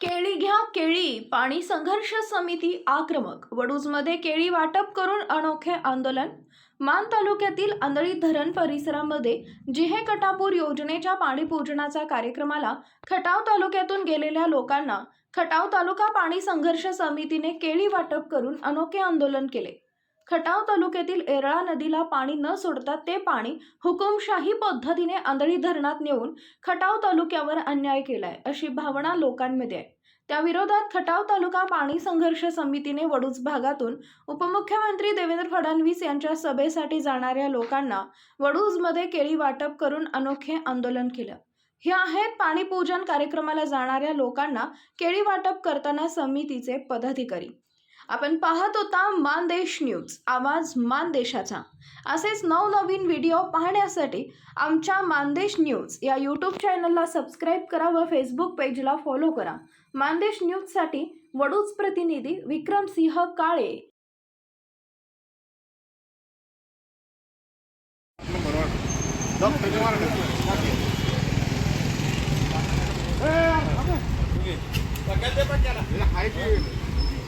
केळी घ्या केळी. पाणी संघर्ष समिती आक्रमक. वडूजमध्ये केळी वाटप करून अनोखे आंदोलन. मान तालुक्यातील आंधळी धरण परिसरामध्ये जिहे कटापूर योजनेच्या पाणीपूजनाचा कार्यक्रमाला खटाव तालुक्यातून गेलेल्या लोकांना खटाव तालुका पाणी संघर्ष समितीने केळी वाटप करून अनोखे आंदोलन केले. खटाव तालुक्यातील एरळा नदीला पाणी न सोडता ते पाणी हुकुमशाही पद्धतीने आंधळी धरणात नेऊन खटाव तालुक्यावर अन्याय केलाय अशी भावना लोकांमध्ये आहे. त्याविरोधात खटाव तालुका पाणी संघर्ष समितीने वडूज भागातून उपमुख्यमंत्री देवेंद्र फडणवीस यांच्या सभेसाठी जाणाऱ्या लोकांना वडूजमध्ये केळी वाटप करून अनोखे आंदोलन केलं. हे आहेत पाणीपूजन कार्यक्रमाला जाणाऱ्या लोकांना केळी वाटप करताना समितीचे पदाधिकारी. आपण पाहत होता मानदेश न्यूज आवाज मानदेशाचा. असेच नवनवीन व्हिडिओ पाहण्यासाठी आमच्या मानदेश न्यूज या यूट्यूब चॅनलला सबस्क्राईब करा व फेसबुक पेजला फॉलो करा. मानदेश न्यूजसाठी वडूज प्रतिनिधी विक्रमसिंह काळे.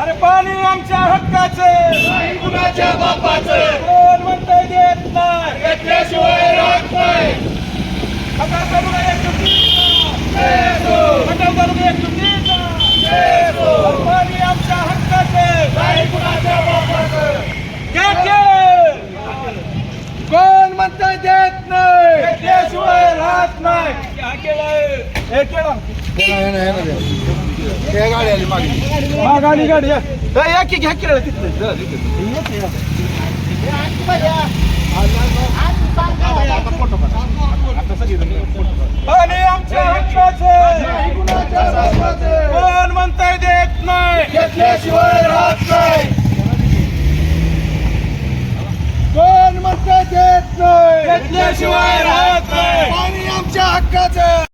अरे पाणी आमच्या हक्काचं. कुणाच्या बापाचं. कोण म्हणतंय देत नाही. घेतल्याशिवाय राहत नाही. खटाव तालुका एक तालुका एक चुकीचा अरे पाणी आमच्या हक्काचं. नाही कुणाच्या बापाचं. घ्या की. कोण म्हणतंय देत नाही. घेतल्याशिवाय राहत नाही. हे केलं मागाली गाडी या. ए, या की घ्या तिथलं पाणी आमच्या हक्काचं कोण म्हणताय देत नाही. घेतल्याशिवाय राहत नाही. कोण म्हणताय देत नाही. घेतल्याशिवाय राहत नाही. पाणी आमच्या हक्काचं.